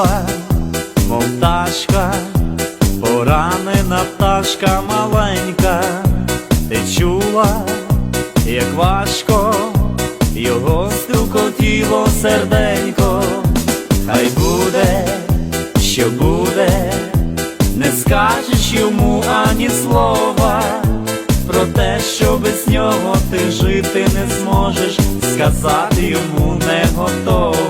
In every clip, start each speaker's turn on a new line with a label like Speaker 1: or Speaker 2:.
Speaker 1: крила, мов ташка, поранена пташка маленька, ти чула, як важко, його струкотіло серденько, хай буде, що буде, не скажеш йому ані слова, про те, що без нього ти жити не зможеш, сказати йому не готова.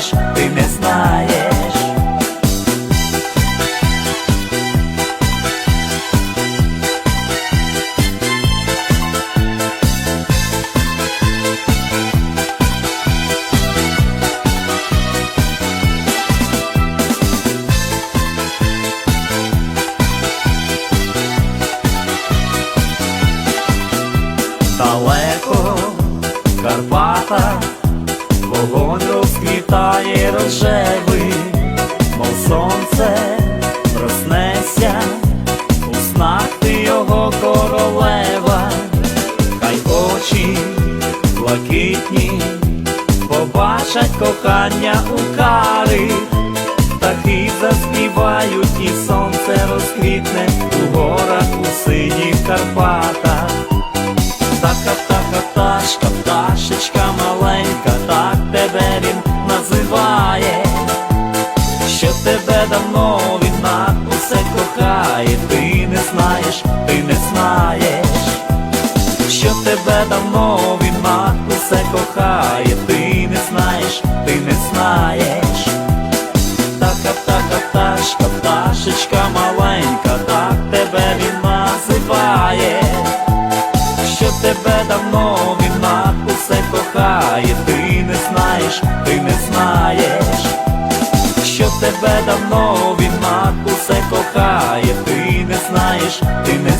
Speaker 1: знаєш, ти не знаєш. далеко в побачать кохання у кари. Птахи заспівають і сонце розквітне у горах у синіх Карпатах. Птаха, птаха, пташка, пташечка маленька, так тебе він називає, що тебе давно він на усе кохає, ти не знаєш, ти не знаєш, що тебе давно він на усе кохає, ти ти не знаєш. Птаха, птаха, пташка, пташечка маленька, так тебе він називає що тебе давно він на усе кохає, ти не знаєш, ти не знаєш, що тебе давно він на усе кохає, ти не знаєш, ти не знаєш.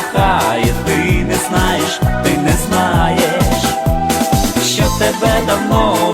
Speaker 1: кохає, ти не знаєш, ти не знаєш, що тебе давно